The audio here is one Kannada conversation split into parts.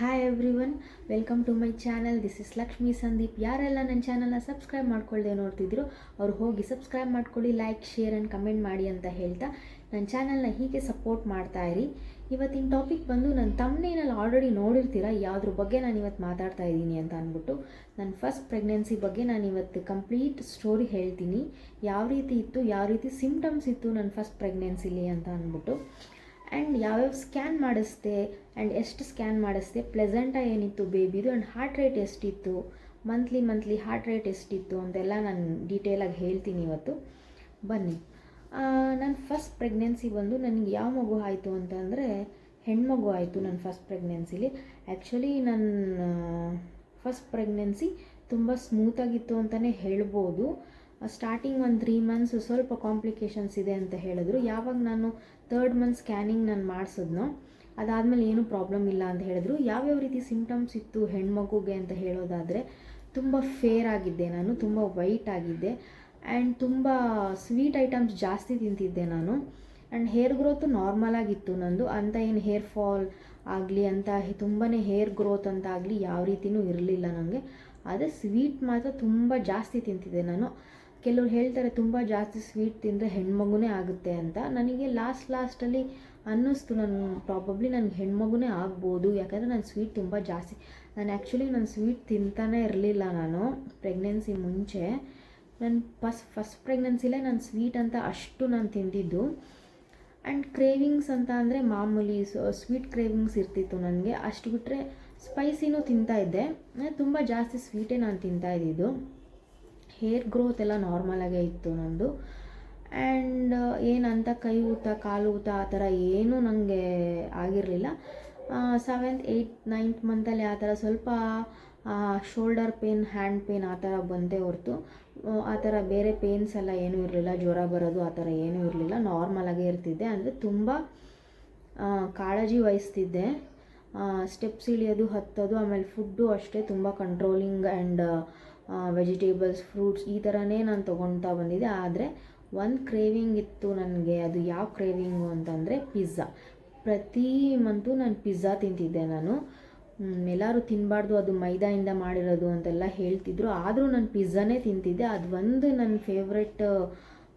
Hi everyone welcome to my channel this is Lakshmi Sandeep ಯಾರೆಲ್ಲ ನನ್ನ ಚಾನಲ್ನ ಸಬ್ಸ್ಕ್ರೈಬ್ ಮಾಡ್ಕೊಳ್ಳದೆ ನೋಡ್ತಿದ್ರು ಅವ್ರು ಹೋಗಿ ಸಬ್ಸ್ಕ್ರೈಬ್ ಮಾಡ್ಕೊಳ್ಳಿ ಲೈಕ್ ಶೇರ್ ಆ್ಯಂಡ್ ಕಮೆಂಟ್ ಮಾಡಿ ಅಂತ ಹೇಳ್ತಾ ನನ್ನ ಚಾನಲ್ನ ಹೀಗೆ ಸಪೋರ್ಟ್ ಮಾಡ್ತಾ ಇರಿ. ಇವತ್ತಿನ ಟಾಪಿಕ್ ಬಂದು ನನ್ನ ತಮ್ಮನೇನಲ್ಲಿ ಆಲ್ರೆಡಿ ನೋಡಿರ್ತೀರ, ಯಾವುದ್ರ ಬಗ್ಗೆ ನಾನು ಇವತ್ತು ಮಾತಾಡ್ತಾ ಇದ್ದೀನಿ ಅಂತ ಅಂದ್ಬಿಟ್ಟು ನನ್ನ ಫಸ್ಟ್ ಪ್ರೆಗ್ನೆನ್ಸಿ ಬಗ್ಗೆ ನಾನು ಇವತ್ತು ಕಂಪ್ಲೀಟ್ ಸ್ಟೋರಿ ಹೇಳ್ತೀನಿ. ಯಾವ ರೀತಿ ಇತ್ತು, ಯಾವ ರೀತಿ ಸಿಮ್ಟಮ್ಸ್ ಇತ್ತು ನನ್ನ ಫಸ್ಟ್ ಪ್ರೆಗ್ನೆನ್ಸಿಲಿ ಅಂತ ಅಂದ್ಬಿಟ್ಟು. ಆ್ಯಂಡ್ ಯಾವ್ಯಾವ ಸ್ಕ್ಯಾನ್ ಮಾಡಿಸ್ದೆ? ಆ್ಯಂಡ್ ಎಷ್ಟು ಸ್ಕ್ಯಾನ್ ಮಾಡಿಸ್ದೆ? ಪ್ಲೆಸೆಂಟ ಏನಿತ್ತು ಬೇಬಿದು ಆ್ಯಂಡ್ ಹಾರ್ಟ್ ರೇಟ್ ಎಷ್ಟಿತ್ತು? ಮಂತ್ಲಿ ಮಂತ್ಲಿ ಹಾರ್ಟ್ ರೇಟ್ ಎಷ್ಟಿತ್ತು? ಅಂತೆಲ್ಲ ನಾನು ಡೀಟೇಲಾಗಿ ಹೇಳ್ತೀನಿ ಇವತ್ತು. ಬನ್ನಿ. ನನ್ನ ಫಸ್ಟ್ ಪ್ರೆಗ್ನೆನ್ಸಿ ಬಂದು ನನಗೆ ಯಾವ ಮಗು ಆಯಿತು ಅಂತಂದರೆ ಹೆಣ್ಮಗು ಆಯಿತು ನನ್ನ ಫಸ್ಟ್ ಪ್ರೆಗ್ನೆನ್ಸಿಲಿ ಆ್ಯಕ್ಚುಲಿ ನನ್ನ ಫಸ್ಟ್ ಪ್ರೆಗ್ನೆನ್ಸಿ ತುಂಬ ಸ್ಮೂತಾಗಿತ್ತು ಅಂತಲೇ ಹೇಳ್ಬೋದು. ಸ್ಟಾರ್ಟಿಂಗ್ ಒಂದು ತ್ರೀ ಮಂತ್ಸ್ ಸ್ವಲ್ಪ ಕಾಂಪ್ಲಿಕೇಶನ್ಸ್ ಇದೆ ಅಂತ ಹೇಳಿದ್ರು. ಯಾವಾಗ ನಾನು ತರ್ಡ್ ಮಂತ್ ಸ್ಕ್ಯಾನಿಂಗ್ ನಾನು ಮಾಡಿಸಿದ್ನೋ, ಅದಾದಮೇಲೆ ಏನೂ ಪ್ರಾಬ್ಲಮ್ ಇಲ್ಲ ಅಂತ ಹೇಳಿದ್ರು. ಯಾವ್ಯಾವ ರೀತಿ ಸಿಮ್ಟಮ್ಸ್ ಇತ್ತು ಹೆಣ್ಮಗುಗೆ ಅಂತ ಹೇಳೋದಾದರೆ, ತುಂಬ ಫೇರ್ ಆಗಿದ್ದೆ ನಾನು, ತುಂಬ ವೈಟ್ ಆಗಿದ್ದೆ. ಆ್ಯಂಡ್ ತುಂಬ ಸ್ವೀಟ್ ಐಟಮ್ಸ್ ಜಾಸ್ತಿ ತಿಂತಿದ್ದೆ ನಾನು. ಆ್ಯಂಡ್ ಹೇರ್ ಗ್ರೋತು ನಾರ್ಮಲ್ ಆಗಿತ್ತು ನಂದು. ಅಂತ ಏನು ಹೇರ್ ಫಾಲ್ ಆಗಲಿ, ಅಂತ ತುಂಬಾ ಹೇರ್ ಗ್ರೋತ್ ಅಂತ ಆಗಲಿ, ಯಾವ ರೀತಿಯೂ ಇರಲಿಲ್ಲ ನನಗೆ ಆದರೆ ಸ್ವೀಟ್ ಮಾತ್ರ ತುಂಬ ಜಾಸ್ತಿ ತಿಂತಿದ್ದೆ ನಾನು. ಕೆಲವ್ರು ಹೇಳ್ತಾರೆ ತುಂಬ ಜಾಸ್ತಿ ಸ್ವೀಟ್ ತಿಂದರೆ ಹೆಣ್ಮಗುನೇ ಆಗುತ್ತೆ ಅಂತ. ನನಗೆ ಲಾಸ್ಟ್ ಲಾಸ್ಟಲ್ಲಿ ಅನ್ನಿಸ್ತು. ನಾನು ಪ್ರಾಬಬ್ಲಿ ನನಗೆ ಹೆಣ್ಮಗುನೇ ಆಗ್ಬೋದು. ಯಾಕಂದರೆ ನಾನು ಸ್ವೀಟ್ ತುಂಬ ಜಾಸ್ತಿ. ನಾನು ಆ್ಯಕ್ಚುಲಿ ನಾನು ಸ್ವೀಟ್ ತಿಂತಾನೆ ಇರಲಿಲ್ಲ ನಾನು ಪ್ರೆಗ್ನೆನ್ಸಿ ಮುಂಚೆ. ನನ್ನ ಫಸ್ಟ್ ಫಸ್ಟ್ ಪ್ರೆಗ್ನೆನ್ಸಿಲೇ ನಾನು ಸ್ವೀಟ್ ಅಂತ ಅಷ್ಟು ನಾನು ತಿಂದಿದ್ದು. ಆ್ಯಂಡ್ ಕ್ರೇವಿಂಗ್ಸ್ ಅಂತ ಅಂದರೆ ಮಾಮೂಲಿ ಸ್ವೀಟ್ ಕ್ರೇವಿಂಗ್ಸ್ ಇರ್ತಿತ್ತು ನನಗೆ. ಅಷ್ಟು ಬಿಟ್ಟರೆ ಸ್ಪೈಸಿನೂ ತಿಂತಾಯಿದ್ದೆ ತುಂಬ ಜಾಸ್ತಿ ಸ್ವೀಟೇ ನಾನು ತಿಂತಾ ಇದ್ದಿದ್ದು. ಹೇರ್ ಗ್ರೋತ್ ಎಲ್ಲ ನಾರ್ಮಲಾಗೇ ಇತ್ತು ನನ್ನದು ಆ್ಯಂಡ್ ಏನಂತ ಕೈ ಊತ, ಕಾಲು ಊತ ಆ ಥರ ಏನೂ ನನಗೆ ಆಗಿರಲಿಲ್ಲ. ಸೆವೆಂತ್ ಏಯ್ಟ್ ನೈನ್ತ್ ಮಂತಲ್ಲಿ ಆ ಥರ ಸ್ವಲ್ಪ ಶೋಲ್ಡರ್ ಪೇನ್ ಹ್ಯಾಂಡ್ ಪೇನ್ ಆ ಥರ ಬಂದೇ ಹೊರತು. ಆ ಥರ ಬೇರೆ ಪೇನ್ಸ್ ಎಲ್ಲ ಏನೂ ಇರಲಿಲ್ಲ. ಜ್ವರ ಬರೋದು ಆ ಥರ ಏನೂ ಇರಲಿಲ್ಲ. ನಾರ್ಮಲಾಗೇ ಇರ್ತಿದ್ದೆ. ಅಂದರೆ ತುಂಬ ಕಾಳಜಿ ವಹಿಸ್ತಿದ್ದೆ. ಸ್ಟೆಪ್ಸ್ ಇಳಿಯೋದು, ಹತ್ತೋದು, ಆಮೇಲೆ ಫುಡ್ಡು ಅಷ್ಟೇ ತುಂಬ ಕಂಟ್ರೋಲಿಂಗ್ ಆ್ಯಂಡ್ ವೆಜಿಟೇಬಲ್ಸ್ ಫ್ರೂಟ್ಸ್ ಈ ಥರನೇ ನಾನು ತೊಗೊಳ್ತಾ ಬಂದಿದ್ದೆ. ಆದರೆ ಒಂದು ಕ್ರೇವಿಂಗ್ ಇತ್ತು ನನಗೆ. ಅದು ಯಾವ ಕ್ರೇವಿಂಗು ಅಂತಂದರೆ ಪಿಜ್ಜಾ ಪ್ರತಿ ಮಂತು ನಾನು ಪಿಜ್ಜಾ ತಿಂತಿದ್ದೆ ನಾನು. ಎಲ್ಲರೂ ತಿನ್ನಬಾರ್ದು ಅದು ಮೈದಾಯಿಂದ ಮಾಡಿರೋದು ಅಂತೆಲ್ಲ ಹೇಳ್ತಿದ್ರು. ಆದರೂ ನಾನು ಪಿಜ್ಜಾನೇ ತಿಂತಿದ್ದೆ. ಅದು ಒಂದು ನನ್ನ ಫೇವ್ರೆಟ್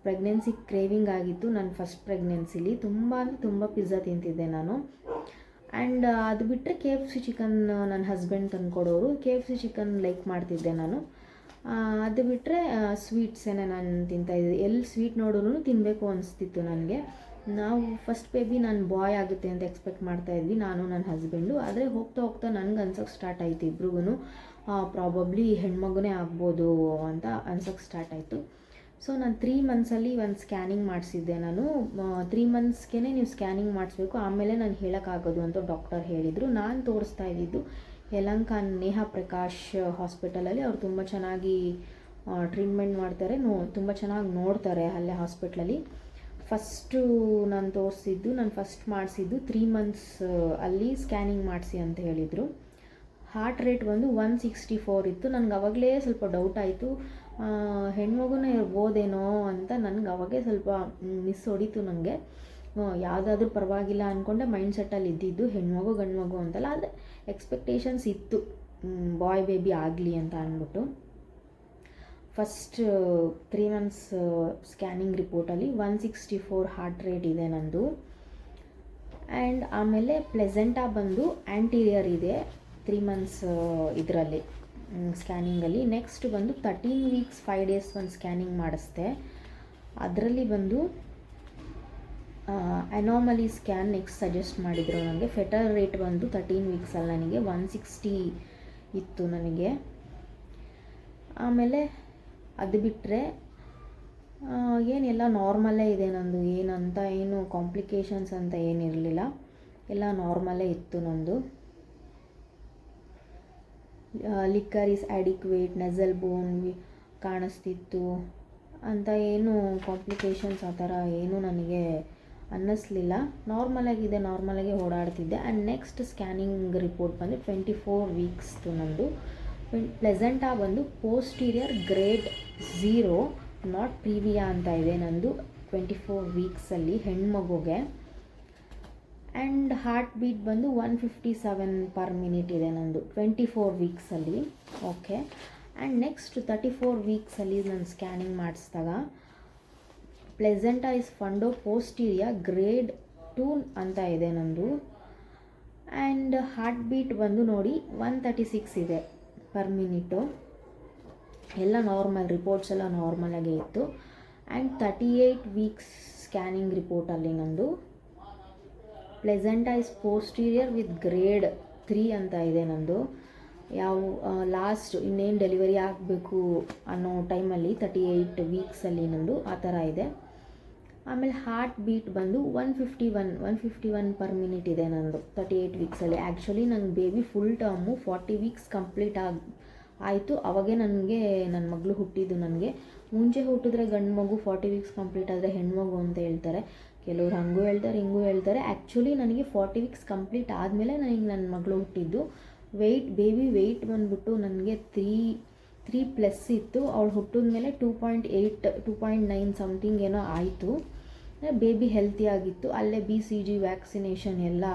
ಪ್ರೆಗ್ನೆನ್ಸಿ ಕ್ರೇವಿಂಗ್ ಆಗಿತ್ತು ನನ್ನ ಫಸ್ಟ್ ಪ್ರೆಗ್ನೆನ್ಸಿಲಿ ತುಂಬ ಅಂದರೆ ತುಂಬ ಪಿಜ್ಜಾ ತಿಂತಿದ್ದೆ ನಾನು. ಆ್ಯಂಡ್ ಅದು ಬಿಟ್ಟರೆ ಕೆ ಎಫ್ ಸಿ ಚಿಕನ್ ನನ್ನ husband ತಂದುಕೊಡೋರು. K F C chicken like ಮಾಡ್ತಿದ್ದೆ ನಾನು. ಅದು ಬಿಟ್ಟರೆ ಸ್ವೀಟ್ಸೇನೆ ನಾನು ತಿಂತಾಯಿದ್ದೆ ಎಲ್ಲಿ ಸ್ವೀಟ್ ನೋಡಿದ್ರು ತಿನ್ನಬೇಕು ಅನಿಸ್ತಿತ್ತು ನನಗೆ. ನಾವು ಫಸ್ಟ್ ಬೇಬಿ ನಾನು ಬಾಯ್ ಆಗುತ್ತೆ ಅಂತ ಎಕ್ಸ್ಪೆಕ್ಟ್ ಮಾಡ್ತಾಯಿದ್ವಿ ನಾನು ನನ್ನ ಹಸ್ಬೆಂಡು ಆದರೆ ಹೋಗ್ತಾ ಹೋಗ್ತಾ ನನಗೆ ಅನ್ಸೋಕ್ಕೆ ಸ್ಟಾರ್ಟ್ ಆಯಿತು ಇಬ್ರಿಗೂ ಪ್ರಾಬಬ್ಲಿ ಹೆಣ್ಮಗುನೇ ಆಗ್ಬೋದು ಅಂತ ಅನ್ಸೋಕ್ಕೆ ಸ್ಟಾರ್ಟ್ ಆಯಿತು. ಸೊ ನಾನು ತ್ರೀ ಮಂತ್ಸಲ್ಲಿ ಒಂದು ಸ್ಕ್ಯಾನಿಂಗ್ ಮಾಡಿಸಿದ್ದೆ ನಾನು. ತ್ರೀ ಮಂತ್ಸ್ಗೆ ನೀವು ಸ್ಕ್ಯಾನಿಂಗ್ ಮಾಡಿಸ್ಬೇಕು. ಆಮೇಲೆ ನಾನು ಹೇಳೋಕ್ಕಾಗೋದು ಅಂತ ಡಾಕ್ಟರ್ ಹೇಳಿದರು. ನಾನು ತೋರಿಸ್ತಾ ಇದ್ದಿದ್ದು ಯಲಂಕ ನೇಹ ಪ್ರಕಾಶ್ ಹಾಸ್ಪಿಟಲಲ್ಲಿ ಅವ್ರು ತುಂಬ ಚೆನ್ನಾಗಿ ಟ್ರೀಟ್ಮೆಂಟ್ ಮಾಡ್ತಾರೆ. ನೋ, ತುಂಬ ಚೆನ್ನಾಗಿ ನೋಡ್ತಾರೆ ಅಲ್ಲೇ ಹಾಸ್ಪಿಟ್ಲಲ್ಲಿ ಫಸ್ಟು ನಾನು ತೋರಿಸಿದ್ದು, ನಾನು ಫಸ್ಟ್ ಮಾಡಿಸಿದ್ದು ತ್ರೀ ಮಂತ್ಸ್ ಅಲ್ಲಿ ಸ್ಕ್ಯಾನಿಂಗ್ ಮಾಡಿಸಿ ಅಂತ ಹೇಳಿದರು. ಹಾರ್ಟ್ ರೇಟ್ ಬಂದು ಒನ್ ಸಿಕ್ಸ್ಟಿ ಫೋರ್ ಇತ್ತು. ನನಗೆ ಅವಾಗಲೇ ಸ್ವಲ್ಪ ಡೌಟ್ ಆಯಿತು. ಹೆಣ್ಮಗುನೇ ಇರ್ಬೋದೇನೋ ಅಂತ ನನಗೆ ಅವಾಗೇ ಸ್ವಲ್ಪ ಮಿಸ್ ಹೊಡಿತು ನನಗೆ ಯಾವುದಾದ್ರೂ ಪರವಾಗಿಲ್ಲ ಅಂದ್ಕೊಂಡೆ ಮೈಂಡ್ ಸೆಟ್ಟಲ್ಲಿ ಇದ್ದಿದ್ದು ಹೆಣ್ಮಗು ಗಂಡು ಮಗು ಅಂತಲ್ಲ. ಆದರೆ ಎಕ್ಸ್ಪೆಕ್ಟೇಷನ್ಸ್ ಇತ್ತು. ಬಾಯ್ ಬೇಬಿ ಆಗಲಿ ಅಂತ ಅಂದ್ಬಿಟ್ಟು first three months scanning ರಿಪೋರ್ಟಲ್ಲಿ one sixty four heart rate ಇದೆ ನಂದು. ಆ್ಯಂಡ್ ಆಮೇಲೆ ಪ್ಲೆಸೆಂಟಾ ಬಂದು ಆ್ಯಂಟೀರಿಯರ್ ಇದೆ ತ್ರೀ ಮಂತ್ಸ್ ಇದರಲ್ಲಿ ಸ್ಕ್ಯಾನಿಂಗಲ್ಲಿ ನೆಕ್ಸ್ಟ್ ಬಂದು ತರ್ಟೀನ್ ವೀಕ್ಸ್ ಫೈವ್ ಡೇಸ್ ಒಂದು ಸ್ಕ್ಯಾನಿಂಗ್ ಮಾಡಿಸ್ದೆ. ಅದರಲ್ಲಿ ಬಂದು ಅನಾಮಲಿ ಸ್ಕ್ಯಾನ್ ನೆಕ್ಸ್ಟ್ ಸಜೆಸ್ಟ್ ಮಾಡಿದರು ನನಗೆ ಫೆಟರ್ ರೇಟ್ ಬಂದು ತರ್ಟೀನ್ ವೀಕ್ಸಲ್ಲಿ ನನಗೆ ಒನ್ ಸಿಕ್ಸ್ಟಿ ಇತ್ತು ನನಗೆ. ಆಮೇಲೆ ಅದು ಬಿಟ್ಟರೆ ಏನೆಲ್ಲ ನಾರ್ಮಲೇ ಇದೆ ನಂದು, ಏನಂತ ಏನು ಕಾಂಪ್ಲಿಕೇಶನ್ಸ್ ಅಂತ ಏನಿರಲಿಲ್ಲ. ಎಲ್ಲ ನಾರ್ಮಲೇ ಇತ್ತು ನಂದು. Liquor is adequate nasal bone ಕಾಣಿಸ್ತಿತ್ತು. ಅಂತ ಏನು ಕಾಂಪ್ಲಿಕೇಶನ್ಸ್ ಆ ಥರ ಏನೂ ನನಗೆ ಅನ್ನಿಸ್ಲಿಲ್ಲ. ನಾರ್ಮಲಾಗಿದೆ ನಾರ್ಮಲಾಗಿ ಓಡಾಡ್ತಿದ್ದೆ. ಆ್ಯಂಡ್ ನೆಕ್ಸ್ಟ್ ಸ್ಕ್ಯಾನಿಂಗ್ ರಿಪೋರ್ಟ್ ಬಂದು ಟ್ವೆಂಟಿ ಫೋರ್ ವೀಕ್ಸ್ದು ನಂದು. ಪ್ಲೆಸೆಂಟಾಗಿ ಬಂದು posterior grade zero not previa ಅಂತ ಇದೆ ನಂದು ಟ್ವೆಂಟಿ ಫೋರ್ ವೀಕ್ಸಲ್ಲಿ ಹೆಣ್ಮಗುಗೆ. ಆ್ಯಂಡ್ ಹಾರ್ಟ್ ಬೀಟ್ ಬಂದು one fifty seven per minute ಇದೆ ನಂದು twenty four ವೀಕ್ಸಲ್ಲಿ okay and next thirty four ವೀಕ್ಸಲ್ಲಿ ನಾನು ಸ್ಕ್ಯಾನಿಂಗ್ ಮಾಡಿಸಿದಾಗ placenta is fundo posterior grade two ಅಂತ ಇದೆ ನಂದು. ಆ್ಯಂಡ್ ಹಾರ್ಟ್ ಬೀಟ್ ಬಂದು ನೋಡಿ ಒನ್ ತರ್ಟಿ ಸಿಕ್ಸ್ ಇದೆ ಪರ್ ಮಿನಿಟು ಎಲ್ಲ ನಾರ್ಮಲ್ ರಿಪೋರ್ಟ್ಸ್ ಎಲ್ಲ ನಾರ್ಮಲಾಗೇ ಇತ್ತು. And thirty eight weeks scanning ರಿಪೋರ್ಟಲ್ಲಿ ನಂದು. Placenta is posterior with grade three ಅಂತ ಇದೆ ನಂದು. ಯಾವ ಲಾಸ್ಟ್ ಇನ್ನೇನು ಡೆಲಿವರಿ ಆಗಬೇಕು ಅನ್ನೋ ಟೈಮಲ್ಲಿ ತರ್ಟಿ ಏಯ್ಟ್ ವೀಕ್ಸಲ್ಲಿ ನಂದು ಆ ಥರ ಇದೆ. ಆಮೇಲೆ ಹಾರ್ಟ್ ಬೀಟ್ ಬಂದು one fifty one one fifty one per minute ಇದೆ ನಂದು ತರ್ಟಿ ಏಯ್ಟ್ ವೀಕ್ಸಲ್ಲಿ ಆ್ಯಕ್ಚುಲಿ ನನ್ನ baby full term forty weeks complete ಆಗಿ, ಆಯಿತು. ಅವಾಗೇ ನನಗೆ ನನ್ನ ಮಗಳು ಹುಟ್ಟಿದ್ದು ನನಗೆ. ಮುಂಚೆ ಹುಟ್ಟಿದ್ರೆ ಗಂಡು ಮಗು ಫಾರ್ಟಿ ವೀಕ್ಸ್ ಕಂಪ್ಲೀಟ್ ಆದರೆ ಹೆಣ್ಮಗು ಅಂತ ಹೇಳ್ತಾರೆ. ಕೆಲವ್ರು ಹಂಗೂ ಹೇಳ್ತಾರೆ, ಹಿಂಗೂ ಹೇಳ್ತಾರೆ. ಆ್ಯಕ್ಚುಲಿ ನನಗೆ ಫಾರ್ಟಿ ವೀಕ್ಸ್ ಕಂಪ್ಲೀಟ್ ಆದಮೇಲೆ ನನಗೆ ನನ್ನ ಮಗಳು ಹುಟ್ಟಿದ್ದು. ವೆಯ್ಟ್ ಬೇಬಿ ವೆಯ್ಟ್ ಬಂದ್ಬಿಟ್ಟು ನನಗೆ ತ್ರೀ ತ್ರೀ ಪ್ಲಸ್ ಇತ್ತು. ಅವಳು ಹುಟ್ಟಿದ ಮೇಲೆ two point eight two point nine something ಏನೋ ಆಯಿತು. ಬೇಬಿ ಹೆಲ್ತಿ ಆಗಿತ್ತು. ಅಲ್ಲೇ ಬಿ ಸಿ ಜಿ ವ್ಯಾಕ್ಸಿನೇಷನ್ ಎಲ್ಲ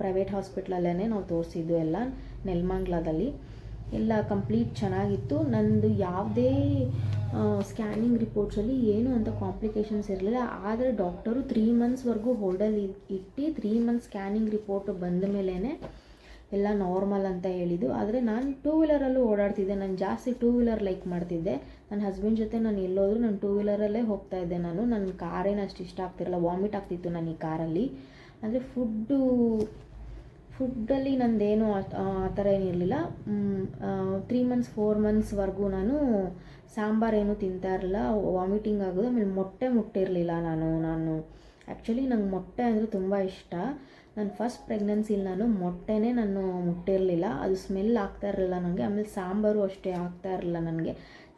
ಪ್ರೈವೇಟ್ ಹಾಸ್ಪಿಟ್ಲಲ್ಲೇ ನಾವು ತೋರಿಸಿದ್ದು ಎಲ್ಲ, ನೆಲ್ಮಂಗ್ಲದಲ್ಲಿ. ಎಲ್ಲ ಕಂಪ್ಲೀಟ್ ಚೆನ್ನಾಗಿತ್ತು. ನಂದು ಯಾವುದೇ ಸ್ಕ್ಯಾನಿಂಗ್ ರಿಪೋರ್ಟ್ಸಲ್ಲಿ ಏನು ಅಂತ ಕಾಂಪ್ಲಿಕೇಶನ್ಸ್ ಇರಲಿಲ್ಲ. ಆದರೆ ಡಾಕ್ಟರು ತ್ರೀ ಮಂತ್ಸ್ವರೆಗೂ ಹೋಲ್ಡಲ್ಲಿ ಇಟ್ಟು ತ್ರೀ ಮಂತ್ಸ್ ಸ್ಕ್ಯಾನಿಂಗ್ ರಿಪೋರ್ಟ್ ಬಂದ ಮೇಲೇ ಎಲ್ಲ ನಾರ್ಮಲ್ ಅಂತ ಹೇಳಿದ್ದು. ಆದರೆ ನಾನು ಟೂ ವೀಲರಲ್ಲೂ ಓಡಾಡ್ತಿದ್ದೆ. ನಾನು ಜಾಸ್ತಿ ಟೂ ವೀಲರ್ ಲೈಕ್ ಮಾಡ್ತಿದ್ದೆ. ನನ್ನ ಹಸ್ಬೆಂಡ್ ಜೊತೆ ನಾನು ಎಲ್ಲೋದ್ರೂ ನಾನು ಟೂ ವೀಲರಲ್ಲೇ ಹೋಗ್ತಾ ಇದ್ದೆ ನಾನು. ನನ್ನ ಕಾರೇನು ಅಷ್ಟು ಇಷ್ಟ ಆಗ್ತಿರಲ್ಲ ವಾಮಿಟ್ ಆಗ್ತಿತ್ತು ನಾನು ಈ ಕಾರಲ್ಲಿ. ಅಂದರೆ ಫುಡ್ಡು ಫುಡ್ಡಲ್ಲಿ ನಂದೇನು ಆ ಥರ ಏನಿರಲಿಲ್ಲ ತ್ರೀ ಮಂತ್ಸ್ ಫೋರ್ ಮಂತ್ಸ್ವರೆಗೂ ನಾನು ಸಾಂಬಾರೇನು ತಿಂತಾ ಇರಲಿಲ್ಲ. ವಾಮಿಟಿಂಗ್ ಆಗೋದು. ಆಮೇಲೆ ಮೊಟ್ಟೆ ಮುಟ್ಟಿರಲಿಲ್ಲ ನಾನು ನಾನು. ಆ್ಯಕ್ಚುಲಿ ನಂಗೆ ಮೊಟ್ಟೆ ಅಂದರೆ ತುಂಬ ಇಷ್ಟ. ನಾನು ಫಸ್ಟ್ ಪ್ರೆಗ್ನೆನ್ಸಿಲಿ ನಾನು ಮೊಟ್ಟೆನೇ ನಾನು ಮುಟ್ಟಿರಲಿಲ್ಲ. ಅದು ಸ್ಮೆಲ್ ಆಗ್ತಾ ಇರಲಿಲ್ಲ ನನಗೆ ಆಮೇಲೆ ಸಾಂಬಾರು ಅಷ್ಟೇ ಆಗ್ತಾ ಇರಲಿಲ್ಲ ನನಗೆ.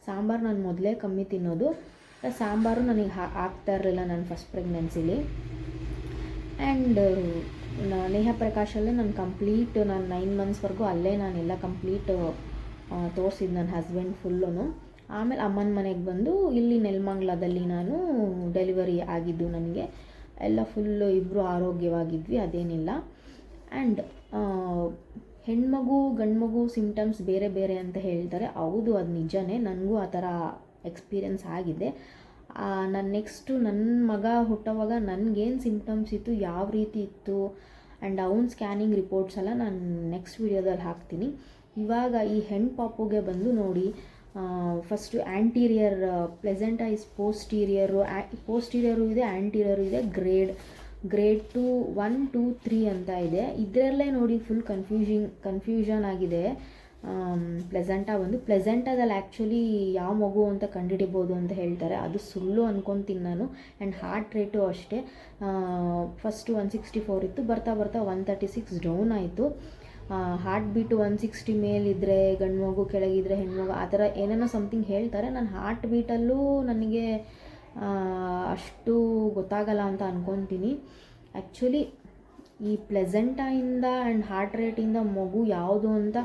ಸಾಂಬಾರು ನಾನು ಮೊದಲೇ ಕಮ್ಮಿ ತಿನ್ನೋದು. ಸಾಂಬಾರು ನನಗೆ ಆಗ್ತಾ ಇರಲಿಲ್ಲ ನಾನು ಫಸ್ಟ್ ಪ್ರೆಗ್ನೆನ್ಸಿಲಿ ಆ್ಯಂಡ್ ನೇಹ ಪ್ರಕಾಶಲ್ಲೇ ನಾನು ಕಂಪ್ಲೀಟ್ ನಾನು ನೈನ್ ಮಂತ್ಸ್ವರೆಗೂ ಅಲ್ಲೇ ನಾನೆಲ್ಲ ಕಂಪ್ಲೀಟ್ ತೋರಿಸಿದ್ದು ನನ್ನ ಹಸ್ಬೆಂಡ್ ಫುಲ್ಲೂ ಆಮೇಲೆ ಅಮ್ಮನ ಮನೆಗೆ ಬಂದು ಇಲ್ಲಿ ನೆಲಮಂಗ್ಲದಲ್ಲಿ ನಾನು ಡೆಲಿವರಿ ಆಗಿದ್ದು ನನಗೆ. ಎಲ್ಲ ಫುಲ್ಲು ಇಬ್ಬರು ಆರೋಗ್ಯವಾಗಿದ್ವಿ, ಅದೇನಿಲ್ಲ. ಆ್ಯಂಡ್ ಹೆಣ್ಮಗು, ಗಂಡ್ಮಗು ಸಿಮ್ಟಮ್ಸ್ ಬೇರೆ ಬೇರೆ ಅಂತ ಹೇಳ್ತಾರೆ. ಹೌದು, ಅದು ನಿಜನೇ. ನನಗೂ ಆ ಥರ ಎಕ್ಸ್ಪೀರಿಯನ್ಸ್ ಆಗಿದೆ. ನಾನು ನೆಕ್ಸ್ಟು ನನ್ನ ಮಗ ಹುಟ್ಟೋವಾಗ ನನಗೇನು ಸಿಮ್ಟಮ್ಸ್ ಇತ್ತು, ಯಾವ ರೀತಿ ಇತ್ತು ಆ್ಯಂಡ್ ಅವ್ನ ಸ್ಕ್ಯಾನಿಂಗ್ ರಿಪೋರ್ಟ್ಸ್ ಎಲ್ಲ ನಾನು ನೆಕ್ಸ್ಟ್ ವೀಡಿಯೋದಲ್ಲಿ ಹಾಕ್ತೀನಿ. ಇವಾಗ ಈ ಹೆಣ್ಣು ಪಾಪುಗೆ ಬಂದು ನೋಡಿ first anterior placenta is posterior posterior ಇದೆ ಆ್ಯಂಟೀರಿಯರು ಇದೆ grade grade two one two three ಅಂತ ಇದೆ. ಇದರಲ್ಲೇ ನೋಡಿ ಫುಲ್ ಕನ್ಫ್ಯೂಷಿಂಗ್ ಕನ್ಫ್ಯೂಷನ್ ಆಗಿದೆ. ಪ್ಲೆಸೆಂಟ ಒಂದು ಪ್ಲೆಸೆಂಟಾದಲ್ಲಿ ಆ್ಯಕ್ಚುಲಿ ಯಾವ ಮಗು ಅಂತ ಕಂಡುಹಿಡಿಬೋದು ಅಂತ ಹೇಳ್ತಾರೆ. ಅದು ಸುಳ್ಳು ಅಂದ್ಕೊತೀನಿ ನಾನು. ಆ್ಯಂಡ್ ಹಾರ್ಟ್ ರೇಟು ಅಷ್ಟೇ. ಫಸ್ಟು ಒನ್ ಸಿಕ್ಸ್ಟಿ ಫೋರ್ ಇತ್ತು, ಬರ್ತಾ ಬರ್ತಾ ಒನ್ ತರ್ಟಿ ಸಿಕ್ಸ್ ಡೌನ್ ಆಯಿತು. ಹಾರ್ಟ್ ಬೀಟು ಒನ್ ಸಿಕ್ಸ್ಟಿ ಮೇಲಿದ್ದರೆ ಗಂಡು ಮಗು ಕೆಳಗಿದ್ರೆ ಹೆಣ್ಮಗು ಆ ಥರ ಏನೇನೋ ಸಮಥಿಂಗ್ ಹೇಳ್ತಾರೆ. ನಾನು ಹಾರ್ಟ್ ಬೀಟಲ್ಲೂ ನನಗೆ ಅಷ್ಟು ಗೊತ್ತಾಗಲ್ಲ ಅಂತ ಅಂದ್ಕೊತೀನಿ ಆ್ಯಕ್ಚುಲಿ ಈ ಪ್ಲೆಸೆಂಟಾಯಿಂದ ಆ್ಯಂಡ್ ಹಾರ್ಟ್ ರೇಟಿಂದ ಮಗು ಯಾವುದು ಅಂತ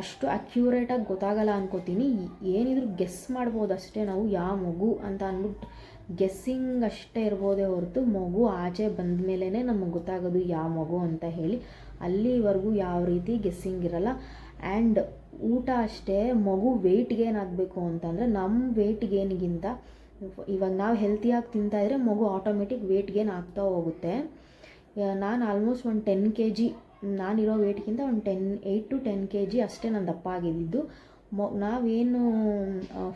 ಅಷ್ಟು ಅಕ್ಯೂರೇಟಾಗಿ ಗೊತ್ತಾಗಲ್ಲ ಅನ್ಕೋತೀನಿ. ಏನಿದ್ರು ಗೆಸ್ ಮಾಡ್ಬೋದು ಅಷ್ಟೇ ನಾವು ಯಾವ ಮಗು ಅಂತ ಅಂದ್ಬಿಟ್ಟು ಗೆಸ್ಸಿಂಗ್ ಅಷ್ಟೇ ಇರ್ಬೋದೇ ಹೊರತು ಮಗು ಆಚೆ ಬಂದ ಮೇಲೇ ನಮಗೆ ಗೊತ್ತಾಗೋದು ಯಾವ ಮಗು ಅಂತ ಹೇಳಿ. ಅಲ್ಲಿವರೆಗೂ ಯಾವ ರೀತಿ ಗೆಸ್ಸಿಂಗ್ ಇರಲ್ಲ. ಆ್ಯಂಡ್ ಊಟ ಅಷ್ಟೇ, ಮಗು ವೆಯ್ಟ್ ಏನಾಗಬೇಕು ಅಂತಂದರೆ ನಮ್ಮ ವೆಯ್ಟ್ ಗೇನಿಗಿಂತ ಇವಾಗ ನಾವು ಹೆಲ್ತಿಯಾಗಿ ತಿಂತಾಯಿದ್ರೆ ಮಗು ಆಟೋಮೆಟಿಕ್ ವೆಯ್ಟ್ ಗೇನ್ ಆಗ್ತಾ ಹೋಗುತ್ತೆ. ನಾನು ಆಲ್ಮೋಸ್ಟ್ ಒಂದು ಟೆನ್ ಕೆ ಜಿ ನಾನಿರೋ ವೆಯ್ಟ್ಗಿಂತ ಒಂದು ten, eight to ten K G ಅಷ್ಟೇ ನಾನು ದಪ್ಪ ಆಗಿದ್ದು. ಮೊ, ನಾವೇನು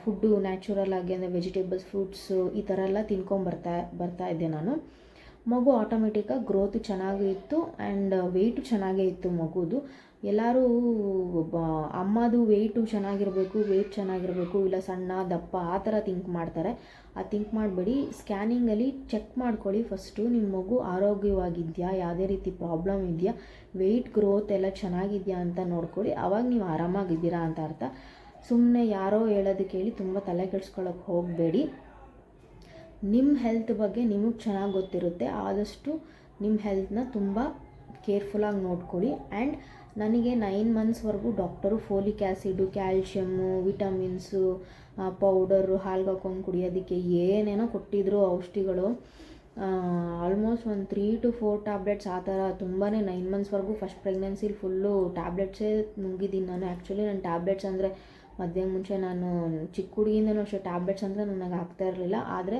ಫುಡ್ಡು ನ್ಯಾಚುರಲ್ ಆಗಿ ಅಂದರೆ ವೆಜಿಟೇಬಲ್ಸ್ ಫ್ರೂಟ್ಸು ಈ ಥರ ಎಲ್ಲ ತಿನ್ಕೊಂಬರ್ತಾ ಬರ್ತಾ ಇದ್ದೆ ನಾನು. ಮಗು ಆಟೋಮೆಟಿಕ್ಕಾಗಿ ಗ್ರೋತು ಚೆನ್ನಾಗಿ ಇತ್ತು ಆ್ಯಂಡ್ ವೆಯ್ಟು ಚೆನ್ನಾಗೇ ಇತ್ತು ಮಗುದು. ಎಲ್ಲರೂ ಅಮ್ಮದು ವೆಯ್ಟು ಚೆನ್ನಾಗಿರಬೇಕು ವೆಯ್ಟ್ ಚೆನ್ನಾಗಿರಬೇಕು, ಇಲ್ಲ ಸಣ್ಣ, ದಪ್ಪ, ಆ ಥರ ಥಿಂಕ್ ಮಾಡ್ತಾರೆ. ಆ ಥಿಂಕ್ ಮಾಡಬೇಡಿ ಸ್ಕ್ಯಾನಿಂಗಲ್ಲಿ ಚೆಕ್ ಮಾಡ್ಕೊಳ್ಳಿ ಫಸ್ಟು ನಿಮ್ಮ ಮಗು ಆರೋಗ್ಯವಾಗಿದೆಯಾ, ಯಾವುದೇ ರೀತಿ ಪ್ರಾಬ್ಲಮ್ ಇದೆಯಾ ವೆಯ್ಟ್ ಗ್ರೋತ್ ಎಲ್ಲ ಚೆನ್ನಾಗಿದೆಯಾ ಅಂತ ನೋಡ್ಕೊಳ್ಳಿ. ಅವಾಗ ನೀವು ಆರಾಮಾಗಿದ್ದೀರಾ ಅಂತ ಅರ್ಥ. ಸುಮ್ಮನೆ ಯಾರೋ ಹೇಳೋದು ಕೇಳಿ ತುಂಬ ತಲೆ ಕೆಡ್ಸ್ಕೊಳ್ಳೋಕೆ ಹೋಗಬೇಡಿ. ನಿಮ್ಮ ಹೆಲ್ತ್ ಬಗ್ಗೆ ನಿಮಗೆ ಚೆನ್ನಾಗಿ ಗೊತ್ತಿರುತ್ತೆ. ಆದಷ್ಟು ನಿಮ್ಮ ಹೆಲ್ತ್ನ ತುಂಬ ಕೇರ್ಫುಲ್ಲಾಗಿ ನೋಡ್ಕೊಳ್ಳಿ. ಆ್ಯಂಡ್ ನನಗೆ nine ಮಂತ್ಸ್ವರೆಗೂ doctor folic acid calcium vitamins powder ಹಾಲ್ಗೆ ಹಾಕೊಂಡು ಕುಡಿಯೋದಕ್ಕೆ ಏನೇನೋ ಕೊಟ್ಟಿದ್ರು ಔಷಧಿಗಳು. ಆಲ್ಮೋಸ್ಟ್ ಒಂದು ತ್ರೀ ಟು ಫೋರ್ ಟ್ಯಾಬ್ಲೆಟ್ಸ್ ಆ ಥರ ತುಂಬಾ ನೈನ್ ಮಂತ್ಸ್ವರೆಗೂ ಫಸ್ಟ್ ಪ್ರೆಗ್ನೆನ್ಸಿಲಿ ಫುಲ್ಲು ಟ್ಯಾಬ್ಲೆಟ್ಸೇ ನುಂಗಿದ್ದೀನಿ ನಾನು. ಆ್ಯಕ್ಚುಲಿ ನಾನು ಟ್ಯಾಬ್ಲೆಟ್ಸ್ ಅಂದರೆ ಮದುವೆ ಮುಂಚೆ ನಾನು ಚಿಕ್ಕ ಹುಡುಗಿಯಿಂದನೂ ಅಷ್ಟೇ. ಟ್ಯಾಬ್ಲೆಟ್ಸ್ ಅಂದರೆ ನನಗೆ ಆಗ್ತಾ ಇರಲಿಲ್ಲ. ಆದರೆ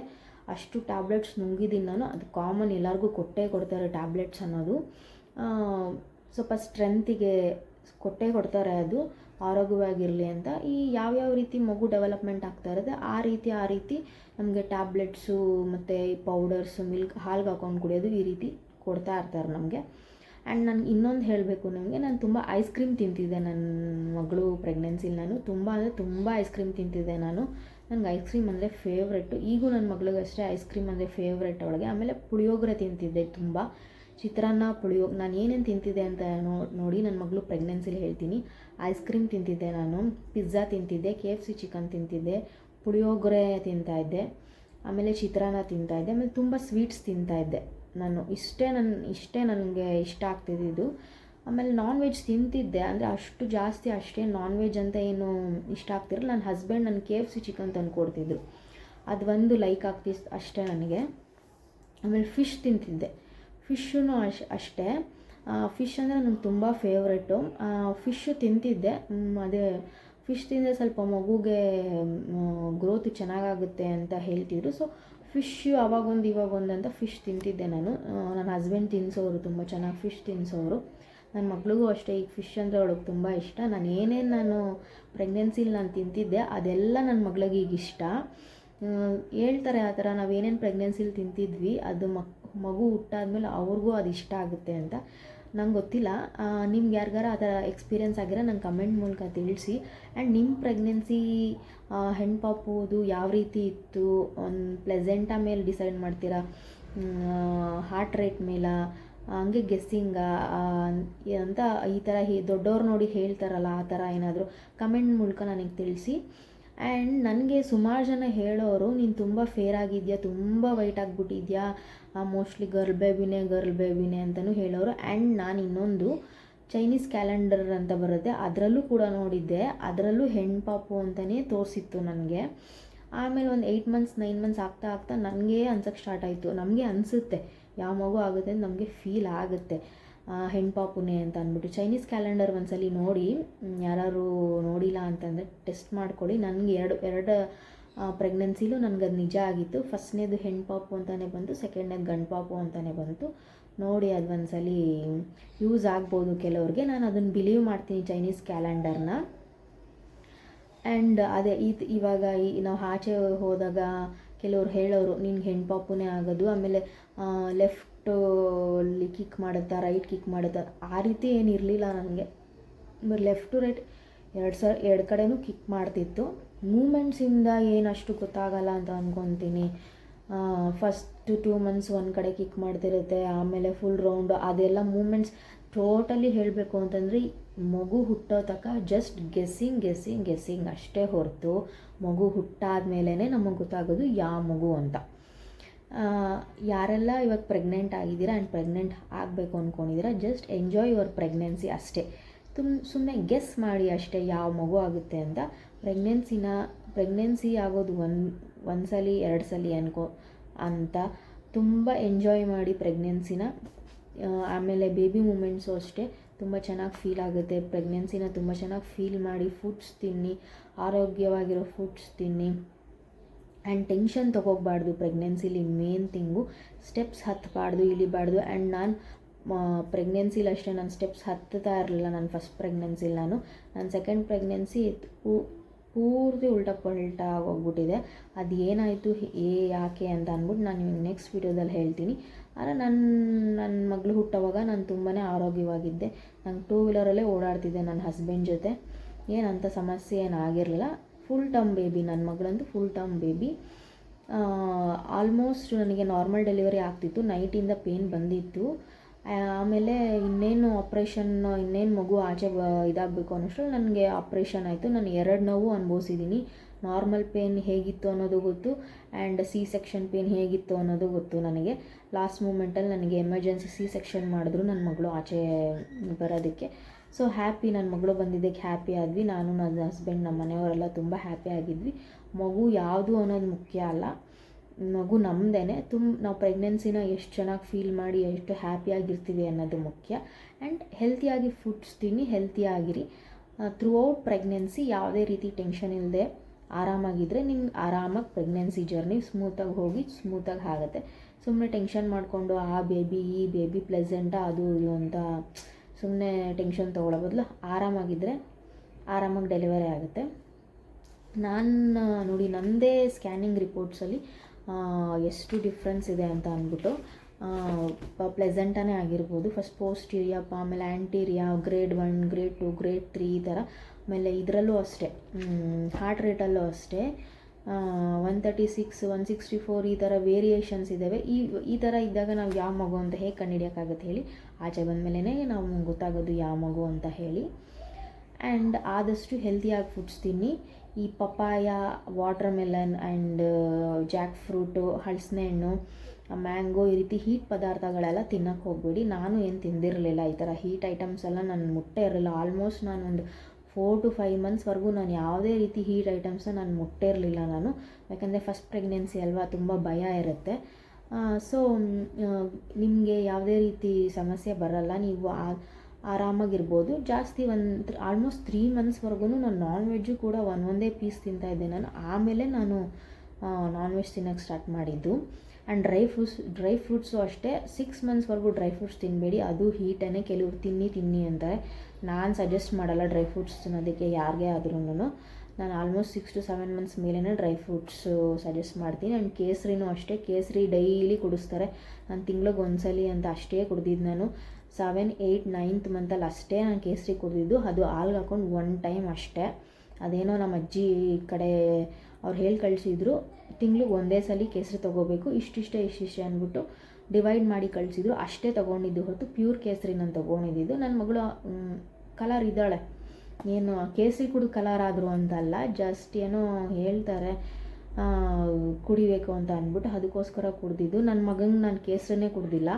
ಅಷ್ಟು ಟ್ಯಾಬ್ಲೆಟ್ಸ್ ನುಂಗಿದ್ದೀನಿ ನಾನು. ಅದು ಕಾಮನ್ ಎಲ್ಲರಿಗೂ ಕೊಟ್ಟೇ ಕೊಡ್ತಾರೆ ಟ್ಯಾಬ್ಲೆಟ್ಸ್ ಅನ್ನೋದು. ಸ್ವಲ್ಪ ಸ್ಟ್ರೆಂತಿಗೆ ಕೊಟ್ಟೇ ಕೊಡ್ತಾರೆ ಅದು, ಆರೋಗ್ಯವಾಗಿರಲಿ ಅಂತ. ಈ ಯಾವ್ಯಾವ ರೀತಿ ಮಗು ಡೆವಲಪ್ಮೆಂಟ್ ಆಗ್ತಾ ಇರುತ್ತೆ, ಆ ರೀತಿ ಆ ರೀತಿ ನಮಗೆ ಟ್ಯಾಬ್ಲೆಟ್ಸು ಮತ್ತು ಪೌಡರ್ಸು, ಮಿಲ್ಕ್ ಹಾಲ್ಗೆ ಹಾಕೊಂಡು ಕುಡಿಯೋದು ಈ ರೀತಿ ಕೊಡ್ತಾ ಇರ್ತಾರೆ ನಮಗೆ. ಆ್ಯಂಡ್ ನನಗೆ ಇನ್ನೊಂದು ಹೇಳಬೇಕು ನಿಮಗೆ, ನಾನು ತುಂಬ ಐಸ್ ಕ್ರೀಮ್ ತಿಂತಿದ್ದೆ ನನ್ನ ಮಗಳು ಪ್ರೆಗ್ನೆನ್ಸಿಲಿ ನಾನು. ತುಂಬ ಅಂದರೆ ತುಂಬ ಐಸ್ ಕ್ರೀಮ್ ತಿಂತಿದ್ದೆ ನಾನು. ನನಗೆ ಐಸ್ ಕ್ರೀಮ್ ಅಂದರೆ ಫೇವ್ರೆಟ್ಟು ಈಗೂ ನನ್ನ ಮಗಳಿಗೆ ಅಷ್ಟೇ ಐಸ್ ಕ್ರೀಮ್ ಅಂದರೆ ಫೇವ್ರೆಟ್ ಅವಳಿಗೆ. ಆಮೇಲೆ ಪುಳಿಯೋಗರೆ ತಿಂತಿದ್ದೆ ತುಂಬ. ಚಿತ್ರಾನ್ನ, ಪುಳಿಯೋ, ನಾನು ಏನೇನು ತಿಂತಿದ್ದೆ ಅಂತ ನೋಡಿ ನನ್ನ ಮಗಳು ಪ್ರೆಗ್ನೆನ್ಸಿಲಿ ಹೇಳ್ತೀನಿ. ಐಸ್ ಕ್ರೀಮ್ ತಿಂತಿದ್ದೆ ನಾನು ಪಿಜ್ಜಾ ತಿಂತಿದ್ದೆ ಕೆ ಎಫ್ ಸಿ ಚಿಕನ್ ತಿಂತಿದ್ದೆ, ಪುಳಿಯೋಗರೆ ತಿಂತಾಯಿದ್ದೆ ಆಮೇಲೆ ಚಿತ್ರಾನ್ನ ತಿಂತಾಯಿದ್ದೆ ಆಮೇಲೆ ತುಂಬ ಸ್ವೀಟ್ಸ್ ತಿಂತಾಯಿದ್ದೆ ನಾನು ಇಷ್ಟೇ ನನ್ನ ಇಷ್ಟೇ ನನಗೆ ಇಷ್ಟ ಆಗ್ತಿದ್ದಿದ್ದು. ಆಮೇಲೆ ನಾನ್ ವೆಜ್ ತಿಂತಿದ್ದೆ. ಅಂದರೆ ಅಷ್ಟು ಜಾಸ್ತಿ ಅಷ್ಟೇ ನಾನ್ ವೆಜ್ ಅಂತ ಏನು ಇಷ್ಟ ಆಗ್ತಿರಲ್ಲ ನನ್ನ ಹಸ್ಬೆಂಡ್ ನನ್ನ ಕೆ ಎಫ್ ಸಿ ಚಿಕನ್ ತಂದು ಕೊಡ್ತಿದ್ರು. ಅದು ಒಂದು ಲೈಕ್ ಆಗ್ತಿ ಅಷ್ಟೇ ನನಗೆ. ಆಮೇಲೆ ಫಿಶ್ ತಿಂತಿದ್ದೆ. ಫಿಶ್ಶೂ ಅಶ್, ಅಷ್ಟೇ. ಫಿಶ್ ಅಂದರೆ ನನಗೆ ತುಂಬ ಫೇವ್ರೇಟು ಫಿಶ್ಶು ತಿಂತಿದ್ದೆ. ಅದೇ ಫಿಶ್ ತಿಂದರೆ ಸ್ವಲ್ಪ ಮಗುಗೆ ಗ್ರೋತ್ ಚೆನ್ನಾಗಾಗುತ್ತೆ ಅಂತ ಹೇಳ್ತಿದ್ರು. ಸೊ ಫಿಶ್ ಅವಾಗೊಂದು, ಇವಾಗೊಂದು ಅಂತ ಫಿಶ್ ತಿಂತಿದ್ದೆ ನಾನು. ನನ್ನ ಹಸ್ಬೆಂಡ್ ತಿನ್ನಿಸೋರು ತುಂಬ ಚೆನ್ನಾಗಿ ಫಿಶ್ ತಿನ್ನಿಸೋರು ನನ್ನ ಮಗಳಿಗೂ ಅಷ್ಟೇ ಈಗ ಫಿಶ್ ಅಂದರೆ ಅವಳಿಗೆ ತುಂಬ ಇಷ್ಟ. ನಾನು ಏನೇನು ನಾನು ಪ್ರೆಗ್ನೆನ್ಸಿಲಿ ನಾನು ತಿಂತಿದ್ದೆ, ಅದೆಲ್ಲ ನನ್ನ ಮಗಳಿಗೆ ಈಗ ಇಷ್ಟ. ಹೇಳ್ತಾರೆ ಆ ಥರ ನಾವು ಏನೇನು ಪ್ರೆಗ್ನೆನ್ಸಿಲಿ ತಿಂತಿದ್ವಿ, ಅದು ಮಕ್, ಮಗು ಹುಟ್ಟಾದ್ಮೇಲೆ ಅವ್ರಿಗೂ ಅದು ಇಷ್ಟ ಆಗುತ್ತೆ ಅಂತ. ನಂಗೆ ಗೊತ್ತಿಲ್ಲ. ನಿಮ್ಗೆ ಯಾರಿಗಾರ ಆ ಥರ ಎಕ್ಸ್ಪೀರಿಯನ್ಸ್ ಆಗಿರೋ ನಂಗೆ ಕಮೆಂಟ್ ಮೂಲಕ ತಿಳಿಸಿ. ಆ್ಯಂಡ್ ನಿಮ್ಮ ಪ್ರೆಗ್ನೆನ್ಸಿ ಹೆಣ್ಣು ಪಾಪುದು ಯಾವ ರೀತಿ ಇತ್ತು? ಒಂದು ಪ್ಲೆಸೆಂಟ ಮೇಲೆ ಡಿಸೈಡ್ ಮಾಡ್ತೀರಾ? ಹಾರ್ಟ್ ರೇಟ್ ಮೇಲ? ಹಂಗೆ ಗೆಸ್ಸಿಂಗ ಅಂತ ಈ ಥರ ಹೇ, ದೊಡ್ಡವ್ರು ನೋಡಿ ಹೇಳ್ತಾರಲ್ಲ, ಆ ಥರ ಏನಾದರೂ ಕಮೆಂಟ್ ಮೂಲಕ ನನಗೆ ತಿಳಿಸಿ. ಆ್ಯಂಡ್ ನನಗೆ ಸುಮಾರು ಜನ ಹೇಳೋರು, ನೀನು ತುಂಬ ಫೇರ್ ಆಗಿದೆಯಾ, ತುಂಬ ವೈಟ್ ಆಗಿಬಿಟ್ಟಿದ್ಯಾ? ಮೋಸ್ಟ್ಲಿ ಗರ್ಲ್ ಬೇಬಿನೇ ಗರ್ಲ್ ಬೇಬಿನೇ ಅಂತಲೂ ಹೇಳೋರು. ಆ್ಯಂಡ್ ನಾನು ಇನ್ನೊಂದು ಚೈನೀಸ್ ಕ್ಯಾಲೆಂಡರ್ ಅಂತ ಬರುತ್ತೆ, ಅದರಲ್ಲೂ ಕೂಡ ನೋಡಿದ್ದೆ. ಅದರಲ್ಲೂ ಹೆಣ್ಣು ಪಾಪು ಅಂತಲೇ ತೋರಿಸಿತ್ತು ನನಗೆ. ಆಮೇಲೆ ಒಂದು ಏಯ್ಟ್ ಮಂತ್ಸ್ ನೈನ್ ಮಂತ್ಸ್ ಆಗ್ತಾ ಆಗ್ತಾ ನನಗೆ ಅನ್ಸೋಕ್ಕೆ ಸ್ಟಾರ್ಟ್ ಆಯಿತು. ನಮಗೆ ಅನಿಸುತ್ತೆ ಯಾವ ಮಗು ಆಗುತ್ತೆ ಅಂತ ನಮಗೆ ಫೀಲ್ ಆಗುತ್ತೆ. ಹೆಣ್ಪಾಪುನೇ ಅಂತ ಅಂದ್ಬಿಟ್ಟು ಚೈನೀಸ್ ಕ್ಯಾಲೆಂಡರ್ ಒಂದ್ಸಲಿ ನೋಡಿ ಯಾರು ನೋಡಿಲ್ಲ ಅಂತಂದರೆ ಟೆಸ್ಟ್ ಮಾಡ್ಕೊಳ್ಳಿ. ನನಗೆ ಎರಡು ಎರಡು ಪ್ರೆಗ್ನೆನ್ಸಿಲೂ ನನಗೆ ಅದು ನಿಜ ಆಗಿತ್ತು. ಫಸ್ಟ್ನೇದು ಹೆಣ್ಣು ಪಾಪು ಅಂತಲೇ ಬಂತು ಸೆಕೆಂಡ್ನೇದು ಗಂಡು ಪಾಪು ಅಂತಲೇ ಬಂತು. ನೋಡಿ, ಅದು ಒಂದ್ಸಲಿ ಯೂಸ್ ಆಗ್ಬೋದು ಕೆಲವ್ರಿಗೆ. ನಾನು ಅದನ್ನು ಬಿಲೀವ್ ಮಾಡ್ತೀನಿ ಚೈನೀಸ್ ಕ್ಯಾಲೆಂಡರ್ನ ಆ್ಯಂಡ್ ಅದೇ ಇವಾಗ ಈ, ನಾವು ಆಚೆ ಹೋದಾಗ ಕೆಲವ್ರು ಹೇಳೋರು ನಿನ್ಗೆ ಹೆಣ್ಣು ಪಾಪುನೇ ಆಗೋದು. ಆಮೇಲೆ ಲೆಫ್ಟಲ್ಲಿ ಕಿಕ್ ಮಾಡುತ್ತಾ ರೈಟ್ ಕಿಕ್ ಮಾಡುತ್ತಾ, ಆ ರೀತಿ ಏನು ಇರಲಿಲ್ಲ ನನಗೆ. ಲೆಫ್ಟ್ ಟು ರೈಟ್ ಎರಡು ಸಾವಿರ ಎರಡು ಕಡೆನೂ ಕಿಕ್ ಮಾಡ್ತಿತ್ತು. ಮೂಮೆಂಟ್ಸಿಂದ ಏನು ಅಷ್ಟು ಗೊತ್ತಾಗಲ್ಲ ಅಂತ ಅಂದ್ಕೊತೀನಿ ಫಸ್ಟ್ ಟೂ ಮಂತ್ಸ್ ಒಂದು ಕಡೆ ಕಿಕ್ ಮಾಡ್ತಿರುತ್ತೆ, ಆಮೇಲೆ ಫುಲ್ ರೌಂಡು ಅದೆಲ್ಲ ಮೂಮೆಂಟ್ಸ್ ಟೋಟಲಿ ಹೇಳಬೇಕು ಅಂತಂದರೆ ಮಗು ಹುಟ್ಟೋ ತನಕ ಜಸ್ಟ್ ಗೆಸ್ಸಿಂಗ್ ಗೆಸ್ಸಿಂಗ್ ಗೆಸ್ಸಿಂಗ್ ಅಷ್ಟೇ ಹೊರತು ಮಗು ಹುಟ್ಟಾದ್ಮೇಲೆ ನಮಗೆ ಗೊತ್ತಾಗೋದು ಯಾವ ಮಗು ಅಂತ. ಯಾರೆಲ್ಲ ಇವಾಗ ಪ್ರೆಗ್ನೆಂಟ್ ಆಗಿದ್ದೀರಾ ಆ್ಯಂಡ್ ಪ್ರೆಗ್ನೆಂಟ್ ಆಗಬೇಕು ಅಂದ್ಕೊಂಡಿದ್ದೀರಾ ಜಸ್ಟ್ ಎಂಜಾಯ್ ಯುವರ್ ಪ್ರೆಗ್ನೆನ್ಸಿ ಅಷ್ಟೇ. ತುಮ್ ಸುಮ್ಮನೆ ಗೆಸ್ ಮಾಡಿ ಅಷ್ಟೇ ಯಾವ ಮಗು ಆಗುತ್ತೆ ಅಂತ. ಪ್ರೆಗ್ನೆನ್ಸಿನ ಪ್ರೆಗ್ನೆನ್ಸಿ ಆಗೋದು ಒಂದು ಒಂದು ಸಲ ಎರಡು ಸಲ ಅನ್ಕೋ, ಅಂತ ತುಂಬ ಎಂಜಾಯ್ ಮಾಡಿ ಪ್ರೆಗ್ನೆನ್ಸಿನ ಆಮೇಲೆ ಬೇಬಿ ಮೂಮೆಂಟ್ಸು ಅಷ್ಟೇ. ತುಂಬ ಚೆನ್ನಾಗಿ ಫೀಲ್ ಆಗುತ್ತೆ. ಪ್ರೆಗ್ನೆನ್ಸಿನ ತುಂಬ ಚೆನ್ನಾಗಿ ಫೀಲ್ ಮಾಡಿ ಫುಡ್ಸ್ ತಿನ್ನಿ, ಆರೋಗ್ಯವಾಗಿರೋ ಫುಡ್ಸ್ ತಿನ್ನಿ. ಆ್ಯಂಡ್ ಟೆನ್ಷನ್ ತೊಗೋಬಾರ್ದು ಪ್ರೆಗ್ನೆನ್ಸಿಲಿ ಮೇನ್ ಥಿಂಗು ಸ್ಟೆಪ್ಸ್ ಹತ್ತಬಾರ್ದು ಇಳಿಬಾರ್ದು. ಆ್ಯಂಡ್ ನಾನು ಪ್ರೆಗ್ನೆನ್ಸಿಲಿ ಅಷ್ಟೇ ನಾನು ಸ್ಟೆಪ್ಸ್ ಹತ್ತುತ್ತಾ ಇರಲಿಲ್ಲ ನಾನು ಫಸ್ಟ್ ಪ್ರೆಗ್ನೆನ್ಸಿಲಿ ನಾನು. ನನ್ನ ಸೆಕೆಂಡ್ ಪ್ರೆಗ್ನೆನ್ಸಿ ಪೂರ್ತಿ ಉಲ್ಟಾ ಪಲ್ಟಾ ಆಗೋಗ್ಬಿಟ್ಟಿದೆ. ಅದು ಏನಾಯಿತು, ಏ, ಯಾಕೆ ಅಂತ ಅಂದ್ಬಿಟ್ಟು ನಾನು ನೆಕ್ಸ್ಟ್ ವೀಡಿಯೋದಲ್ಲಿ ಹೇಳ್ತೀನಿ. ಆದರೆ ನನ್ನ ನನ್ನ ಮಗಳು ಹುಟ್ಟುವಾಗ ನಾನು ತುಂಬಾ ಆರೋಗ್ಯವಾಗಿದ್ದೆ. ನಂಗೆ ಟೂ ವೀಲರಲ್ಲೇ ಓಡಾಡ್ತಿದ್ದೆ ನನ್ನ ಹಸ್ಬೆಂಡ್ ಜೊತೆ. ಏನಂತ ಸಮಸ್ಯೆ ಏನು ಆಗಿರಲಿಲ್ಲ. ಫುಲ್ ಟರ್ಮ್ ಬೇಬಿ ನನ್ನ ಮಗಳಂತೂ ಫುಲ್ ಟರ್ಮ್ ಬೇಬಿ ಆಲ್ಮೋಸ್ಟ್ ನನಗೆ ನಾರ್ಮಲ್ ಡೆಲಿವರಿ ಆಗ್ತಿತ್ತು. ನೈಟಿಂದ ಪೇನ್ ಬಂದಿತ್ತು. ಆಮೇಲೆ ಇನ್ನೇನು ಆಪ್ರೇಷನ್ ಇನ್ನೇನು ಮಗು ಆಚೆ ಬ, ಇದಾಗಬೇಕು ಅನ್ನೋಷ್ಟ್ರಲ್ಲಿ ನನಗೆ ಆಪ್ರೇಷನ್ ಆಯಿತು. ನಾನು ಎರಡು ನೋವು ಅನುಭವಿಸಿದ್ದೀನಿ ನಾರ್ಮಲ್ ಪೇನ್ ಹೇಗಿತ್ತು ಅನ್ನೋದು ಗೊತ್ತು ಆ್ಯಂಡ್ ಸಿ ಸೆಕ್ಷನ್ ಪೇನ್ ಹೇಗಿತ್ತು ಅನ್ನೋದು ಗೊತ್ತು ನನಗೆ. ಲಾಸ್ಟ್ ಮೂಮೆಂಟಲ್ಲಿ ನನಗೆ ಎಮರ್ಜೆನ್ಸಿ ಸಿ ಸೆಕ್ಷನ್ ಮಾಡಿದ್ರು ನನ್ನ ಮಗಳು ಆಚೆ ಬರೋದಕ್ಕೆ. ಸೊ, ಹ್ಯಾಪಿ ನನ್ನ ಮಗಳು ಬಂದಿದ್ದಕ್ಕೆ ಹ್ಯಾಪಿ ಆದ್ವಿ. ನಾನು ನನ್ನ ಹಸ್ಬೆಂಡ್ ನಮ್ಮ ಮನೆಯವರೆಲ್ಲ ತುಂಬ ಹ್ಯಾಪಿ ಆಗಿದ್ವಿ. ಮಗು ಯಾವುದು ಅನ್ನೋದು ಮುಖ್ಯ ಅಲ್ಲ. ಮಗು ನಮ್ಮದೇ ತುಂಬ ನಾವು ಪ್ರೆಗ್ನೆನ್ಸಿನ ಎಷ್ಟು ಚೆನ್ನಾಗಿ ಫೀಲ್ ಮಾಡಿ ಎಷ್ಟು ಹ್ಯಾಪಿಯಾಗಿರ್ತೀವಿ ಅನ್ನೋದು ಮುಖ್ಯ. ಆ್ಯಂಡ್ ಹೆಲ್ತಿಯಾಗಿ ಫುಡ್ಸ್ ತಿನ್ನಿ, ಹೆಲ್ತಿಯಾಗಿರಿ. ಥ್ರೂ ಔಟ್ ಪ್ರೆಗ್ನೆನ್ಸಿ ಯಾವುದೇ ರೀತಿ ಟೆನ್ಷನ್ ಇಲ್ಲದೆ ಆರಾಮಾಗಿದ್ದರೆ ನಿಮ್ಗೆ ಆರಾಮಾಗಿ ಪ್ರೆಗ್ನೆನ್ಸಿ ಜರ್ನಿ ಸ್ಮೂತಾಗಿ ಹೋಗಿ ಸ್ಮೂತಾಗಿ ಆಗುತ್ತೆ. ಸುಮ್ಮನೆ ಟೆನ್ಷನ್ ಮಾಡಿಕೊಂಡು ಆ ಬೇಬಿ ಈ ಬೇಬಿ ಪ್ಲೆಸೆಂಟಾ ಅದು ಇದು ಅಂತ ಸುಮ್ಮನೆ ಟೆನ್ಷನ್ ತೊಗೊಳ್ಳೋ ಬದಲು ಆರಾಮಾಗಿದ್ದರೆ ಆರಾಮಾಗಿ ಡೆಲಿವರಿ ಆಗುತ್ತೆ. ನಾನು ನೋಡಿ ನನ್ನದೇ ಸ್ಕ್ಯಾನಿಂಗ್ ರಿಪೋರ್ಟ್ಸಲ್ಲಿ ಎಷ್ಟು ಡಿಫ್ರೆನ್ಸ್ ಇದೆ ಅಂತ ಅಂದ್ಬಿಟ್ಟು ಪ್ಲೆಸೆಂಟನೇ ಆಗಿರ್ಬೋದು. ಫಸ್ಟ್ ಪೋಸ್ಟೀರಿಯಾ ಆಮೇಲೆ anterior grade one grade two grade three ಈ ಥರ ಆಮೇಲೆ ಇದರಲ್ಲೂ ಅಷ್ಟೇ ಹಾರ್ಟ್ ರೇಟಲ್ಲೂ ಅಷ್ಟೇ one thirty six one sixty four ಈ ಥರ ವೇರಿಯೇಷನ್ಸ್ ಇದ್ದಾವೆ. ಈ ಈ ಥರ ಇದ್ದಾಗ ನಾವು ಯಾವ ಮಗು ಅಂತ ಹೇಗೆ ಕಂಡುಹಿಡಿಯೋಕ್ಕಾಗುತ್ತೆ ಹೇಳಿ, ಆಚೆ ಬಂದಮೇಲೆ ನಾವು ಗೊತ್ತಾಗೋದು ಯಾವ ಮಗು ಅಂತ ಹೇಳಿ. ಆ್ಯಂಡ್ ಆದಷ್ಟು ಹೆಲ್ದಿಯಾಗಿ ಫುಡ್ಸ್ ತಿನ್ನಿ. ಈ papaya watermelon and jackfruit ಹಲಸಿನ ಹಣ್ಣು ಮ್ಯಾಂಗೋ ಈ ರೀತಿ ಹೀಟ್ ಪದಾರ್ಥಗಳೆಲ್ಲ ತಿನ್ನೋಕ್ಕೆ ಹೋಗಬೇಡಿ. ನಾನು ಏನು ತಿಂದಿರಲಿಲ್ಲ ಈ ಥರ ಹೀಟ್ ಐಟಮ್ಸ್ ಎಲ್ಲ ನಾನು ಮುಟ್ಟೆ ಇರಲಿಲ್ಲ ಆಲ್ಮೋಸ್ಟ್ ನಾನು ಒಂದು ಫೋರ್ ಟು ಫೈವ್ ಮಂತ್ಸ್ವರೆಗೂ ನಾನು ಯಾವುದೇ ರೀತಿ ಹೀಟ್ ಐಟಮ್ಸನ್ನ ನಾನು ಮುಟ್ಟಿರಲಿಲ್ಲ ನಾನು. ಯಾಕಂದರೆ ಫಸ್ಟ್ ಪ್ರೆಗ್ನೆನ್ಸಿ ಅಲ್ವಾ, ತುಂಬ ಭಯ ಇರುತ್ತೆ. ಸೊ ನಿಮಗೆ ಯಾವುದೇ ರೀತಿ ಸಮಸ್ಯೆ ಬರಲ್ಲ, ನೀವು ಆರಾಮಾಗಿರ್ಬೋದು. ಜಾಸ್ತಿ ಒಂದು ಆಲ್ಮೋಸ್ಟ್ ತ್ರೀ ಮಂತ್ಸ್ವರೆಗೂ ನಾನು ನಾನ್ ವೆಜ್ಜು ಕೂಡ ಒಂದೊಂದೇ ಪೀಸ್ ತಿಂತಾಯಿದ್ದೆ ನಾನು. ಆಮೇಲೆ ನಾನು ನಾನ್ ವೆಜ್ ತಿನ್ನೋಕ್ಕೆ ಸ್ಟಾರ್ಟ್ ಮಾಡಿದ್ದು. And dry fruits dry fruits ಅಷ್ಟೇ. ಸಿಕ್ಸ್ ಮಂತ್ಸ್ವರೆಗೂ ಡ್ರೈ ಫ್ರೂಟ್ಸ್ ತಿನ್ನಬೇಡಿ ಅದು ಹೀಟನ್ನೇ ಕೆಲವ್ರು ತಿನ್ನಿ ತಿನ್ನಿ ಅಂತಾರೆ ನಾನು ಸಜೆಸ್ಟ್ ಮಾಡಲ್ಲ ಡ್ರೈ ಫ್ರೂಟ್ಸ್ ತಿನ್ನೋದಕ್ಕೆ ಯಾರಿಗೇ ಆದ್ರೂ ನಾನು almost six to seven months ಮೇಲೇ ಡ್ರೈ ಫ್ರೂಟ್ಸು ಸಜೆಸ್ಟ್ ಮಾಡ್ತೀನಿ. ಆ್ಯಂಡ್ ಕೇಸರಿನೂ ಅಷ್ಟೇ. ಕೇಸರಿ ಡೈಲಿ ಕುಡಿಸ್ತಾರೆ. ನಾನು ತಿಂಗ್ಳಿಗೆ ಒಂದ್ಸಲಿ ಅಂತ ಅಷ್ಟೇ ಕುಡ್ದಿದ್ದು ನಾನು. ಸೆವೆನ್ ಏಯ್ಟ್ ನೈನ್ತ್ ಮಂತಲ್ಲಿ ಅಷ್ಟೇ ನಾನು ಕೇಸರಿ ಕುಡಿದಿದ್ದು. ಅದು ಹಾಲ್ಗೆ ಹಾಕೊಂಡು ಒನ್ ಟೈಮ್ ಅಷ್ಟೇ. ಅದೇನೋ ನಮ್ಮ ಅಜ್ಜಿ ಕಡೆ ಅವ್ರು ಹೇಳಿ ಕಳಿಸಿದ್ರು. ತಿಂಗ್ಳಿಗೆ ಒಂದೇ ಸಲ ಕೇಸರಿ ತೊಗೋಬೇಕು. ಇಷ್ಟಿಷ್ಟೇ ಇಷ್ಟಿಷ್ಟೇ ಅಂದ್ಬಿಟ್ಟು ಡಿವೈಡ್ ಮಾಡಿ ಕಳಿಸಿದ್ರು. ಅಷ್ಟೇ ತೊಗೊಂಡಿದ್ದು ಹೊರತು ಪ್ಯೂರ್ ಕೇಸರಿ ನಾನು ತೊಗೊಂಡಿದ್ದು. ನನ್ನ ಮಗಳು ಕಲರ್ ಇದ್ದಾಳೆ. ಏನು, ಕೇಸರಿ ಕುಡಿದು ಕಲರ್ ಆದರು ಅಂತಲ್ಲ ಜಸ್ಟ್ ಏನೋ ಹೇಳ್ತಾರೆ ಕುಡಿಬೇಕು ಅಂತ ಅಂದ್ಬಿಟ್ಟು ಅದಕ್ಕೋಸ್ಕರ ಕುಡ್ದಿದ್ದು. ನನ್ನ ಮಗಂಗೆ ನಾನು ಕೇಸರಿನೇ ಕುಡ್ದಿಲ್ಲ.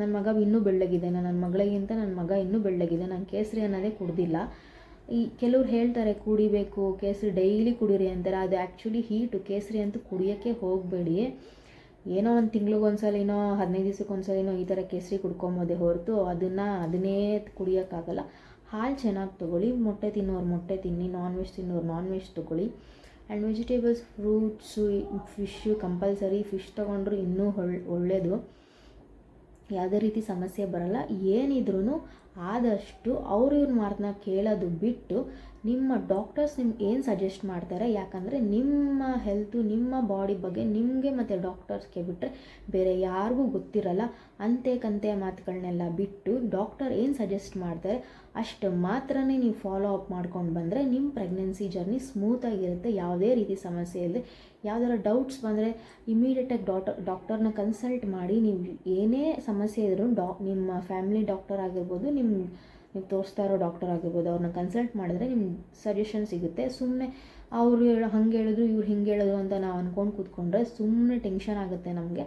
ನನ್ನ ಮಗ ಇನ್ನೂ ಬೆಳ್ಳಗಿದೆ ನನ್ನ ಮಗಳಿಗಿಂತ ನನ್ನ ಮಗ ಇನ್ನೂ ಬೆಳ್ಳಗಿದೆ ನಾನು ಕೇಸರಿ ಅನ್ನೋದೇ ಕುಡ್ದಿಲ್ಲ. ಈ ಕೆಲವ್ರು ಹೇಳ್ತಾರೆ ಕುಡಿಬೇಕು, ಕೇಸರಿ ಡೈಲಿ ಕುಡಿರಿ ಅಂತಾರೆ, ಅದು ಆ್ಯಕ್ಚುಲಿ ಹೀಟು ಕೇಸರಿ ಅಂತೂ ಕುಡಿಯೋಕ್ಕೆ ಹೋಗಬೇಡಿ. ಏನೋ ಒಂದು ತಿಂಗ್ಳಿಗೆ ಒಂದ್ಸಲಿನೋ ಹದಿನೈದು ದಿವ್ಸಕ್ಕೆ ಒಂದ್ಸಲಿನೋ ಈ ಥರ ಕೇಸರಿ ಕುಡ್ಕೊಂಬೋದೇ ಹೊರತು ಅದನ್ನು ಅದನ್ನೇ ಕುಡಿಯೋಕ್ಕಾಗಲ್ಲ. ಹಾಲು ಚೆನ್ನಾಗಿ ತೊಗೊಳ್ಳಿ, ಮೊಟ್ಟೆ ತಿನ್ನೋರು ಮೊಟ್ಟೆ ತಿನ್ನಿ ನಾನ್ ವೆಜ್ ತಿನ್ನೋರು ನಾನ್ ವೆಜ್ ತೊಗೊಳ್ಳಿ. And vegetables fruits fish compulsory fish ತೊಗೊಂಡ್ರು ಇನ್ನೂ ಒಳ್ಳೆಯದು ಯಾವುದೇ ರೀತಿ ಸಮಸ್ಯೆ ಬರಲ್ಲ ಏನಿದ್ರೂ ಆದಷ್ಟು ಅವ್ರ ಇವ್ರ ಮಾತನ್ನ ಕೇಳೋದು ಬಿಟ್ಟು ನಿಮ್ಮ ಡಾಕ್ಟರ್ಸ್ ನಿಮ್ಗೆ ಏನು ಸಜೆಸ್ಟ್ ಮಾಡ್ತಾರೆ? ಯಾಕಂದರೆ ನಿಮ್ಮ ಹೆಲ್ತು ನಿಮ್ಮ ಬಾಡಿ ಬಗ್ಗೆ ನಿಮಗೆ ಮತ್ತು ಡಾಕ್ಟರ್ಸ್ಗೆ ಬಿಟ್ಟರೆ ಬೇರೆ ಯಾರಿಗೂ ಗೊತ್ತಿರಲ್ಲ. ಅಂತೆ ಕಂತೆ ಮಾತುಗಳನ್ನೆಲ್ಲ ಬಿಟ್ಟು ಡಾಕ್ಟರ್ ಏನು ಸಜೆಸ್ಟ್ ಮಾಡ್ತಾರೆ? ಅಷ್ಟು ಮಾತ್ರನೇ ನೀವು ಫಾಲೋ ಅಪ್ ಮಾಡ್ಕೊಂಡು ಬಂದರೆ ನಿಮ್ಮ ಪ್ರೆಗ್ನೆನ್ಸಿ ಜರ್ನಿ ಸ್ಮೂತಾಗಿರುತ್ತೆ ಯಾವುದೇ ರೀತಿ ಸಮಸ್ಯೆ ಇಲ್ಲದೆ ಯಾವ್ದಾರ ಡೌಟ್ಸ್ ಬಂದರೆ ಇಮಿಡಿಯೇಟಾಗಿ ಡಾಕ್ಟರ್ ಡಾಕ್ಟರ್ನ ಕನ್ಸಲ್ಟ್ ಮಾಡಿ. ನೀವು ಏನೇ ಸಮಸ್ಯೆ ಇದ್ರೂ ಡಾ ನಿಮ್ಮ ಫ್ಯಾಮಿಲಿ ಡಾಕ್ಟರ್ ಆಗಿರ್ಬೋದು ನಿಮ್ಮ ನೀವು ತೋರಿಸ್ತಾ ಇರೋ ಡಾಕ್ಟರ್ ಆಗಿರ್ಬೋದು, ಅವ್ರನ್ನ ಕನ್ಸಲ್ಟ್ ಮಾಡಿದ್ರೆ ನಿಮ್ಗೆ ಸಜೆಷನ್ ಸಿಗುತ್ತೆ. ಸುಮ್ಮನೆ ಅವರು ಹಂಗೆ ಹೇಳಿದ್ರು, ಇವ್ರು ಹಿಂಗೆ ಹೇಳಿದ್ರು ಅಂತ ನಾವು ಅಂದ್ಕೊಂಡು ಕೂತ್ಕೊಂಡ್ರೆ ಸುಮ್ಮನೆ ಟೆನ್ಷನ್ ಆಗುತ್ತೆ ನಮಗೆ.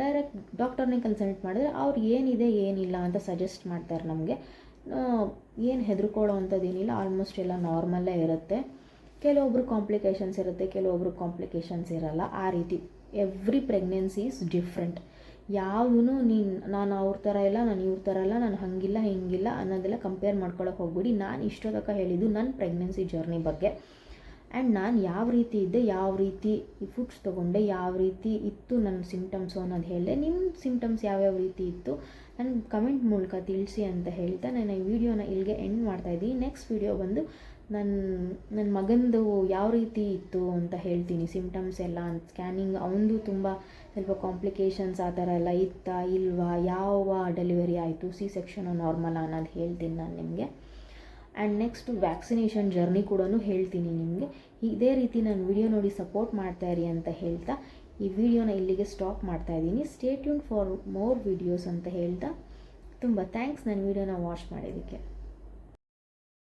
ಡೈರೆಕ್ಟ್ ಡಾಕ್ಟರ್ನೇ ಕನ್ಸಲ್ಟ್ ಮಾಡಿದ್ರೆ ಅವ್ರು ಏನಿದೆ, ಏನಿಲ್ಲ ಅಂತ ಸಜೆಸ್ಟ್ ಮಾಡ್ತಾರೆ ನಮಗೆ. ಏನು ಹೆದರ್ಕೊಳ್ಳೋ ಅಂಥದ್ದು ಏನಿಲ್ಲ ಆಲ್ಮೋಸ್ಟ್ ಎಲ್ಲ ನಾರ್ಮಲ್ಲೇ ಇರುತ್ತೆ. ಕೆಲವೊಬ್ರು ಕಾಂಪ್ಲಿಕೇಶನ್ಸ್ ಇರುತ್ತೆ, ಕೆಲವೊಬ್ರು ಕಾಂಪ್ಲಿಕೇಶನ್ಸ್ ಇರಲ್ಲ. ಆ ರೀತಿ ಎವ್ರಿ ಪ್ರೆಗ್ನೆನ್ಸಿ ಈಸ್ ಡಿಫ್ರೆಂಟ್ ಯಾವುದೂ ನೀನು, ನಾನು ಅವ್ರ ಥರ ಇಲ್ಲ, ನಾನು ಇವ್ರ ಥರ ಇಲ್ಲ, ನಾನು ಹಾಗಿಲ್ಲ, ಹೀಗಿಲ್ಲ ಅನ್ನೋದೆಲ್ಲ ಕಂಪೇರ್ ಮಾಡ್ಕೊಳಕ್ಕೆ ಹೋಗ್ಬಿಡಿ. ನಾನು ಇಷ್ಟೊತ್ತಕ ಹೇಳಿದ್ದು ನನ್ನ ಪ್ರೆಗ್ನೆನ್ಸಿ ಜರ್ನಿ ಬಗ್ಗೆ. ಆ್ಯಂಡ್ ನಾನು ಯಾವ ರೀತಿ ಇದ್ದೆ, ಯಾವ ರೀತಿ ಫುಡ್ಸ್ ತೊಗೊಂಡೆ, ಯಾವ ರೀತಿ ಇತ್ತು ನನ್ನ ಸಿಮ್ಟಮ್ಸು ಅನ್ನೋದು ಹೇಳಿದೆ. ನಿಮ್ಮ ಸಿಮ್ಟಮ್ಸ್ ಯಾವ್ಯಾವ ರೀತಿ ಇತ್ತು ನನ್ನ ಕಮೆಂಟ್ ಮೂಲಕ ತಿಳಿಸಿ ಅಂತ ಹೇಳ್ತಾ ನಾನು ಈ ವಿಡಿಯೋನ ಇಲ್ಲಿಗೆ ಎಂಡ್ ಮಾಡ್ತಾಯಿದ್ದೀನಿ ನೆಕ್ಸ್ಟ್ ವಿಡಿಯೋ ಬಂದು ನನ್ನ ನನ್ನ ಮಗಂದು ಯಾವ ರೀತಿ ಇತ್ತು ಅಂತ ಹೇಳ್ತೀನಿ. ಸಿಂಪ್ಟಮ್ಸ್ ಎಲ್ಲ ಸ್ಕ್ಯಾನಿಂಗ್ ಅವನದು ತುಂಬ ಸ್ವಲ್ಪ ಕಾಂಪ್ಲಿಕೇಶನ್ಸ್ ಆ ಥರ ಎಲ್ಲ ಇತ್ತಾ ಇಲ್ವಾ, ಯಾವ ಡೆಲಿವರಿ ಆಯಿತು ಸಿ ಸೆಕ್ಷನು ನಾರ್ಮಲ್ ಅನ್ನೋದು ಹೇಳ್ತೀನಿ ನಾನು ನಿಮಗೆ. ಆ್ಯಂಡ್ ನೆಕ್ಸ್ಟ್ ವ್ಯಾಕ್ಸಿನೇಷನ್ ಜರ್ನಿ ಕೂಡ ಹೇಳ್ತೀನಿ ನಿಮಗೆ. ಇದೇ ರೀತಿ ನಾನು ವಿಡಿಯೋ ನೋಡಿ ಸಪೋರ್ಟ್ ಮಾಡ್ತಾಯಿರಿ ಅಂತ ಹೇಳ್ತಾ, ಈ ವಿಡಿಯೋನ ಇಲ್ಲಿಗೆ ಸ್ಟಾಪ್ ಮಾಡ್ತಾಯಿದ್ದೀನಿ stay tune for more videos ಅಂತ ಹೇಳ್ತಾ, ತುಂಬ ಥ್ಯಾಂಕ್ಸ್ ನನ್ನ ವಿಡಿಯೋನ ವಾಚ್ ಮಾಡಿದ್ದಕ್ಕೆ.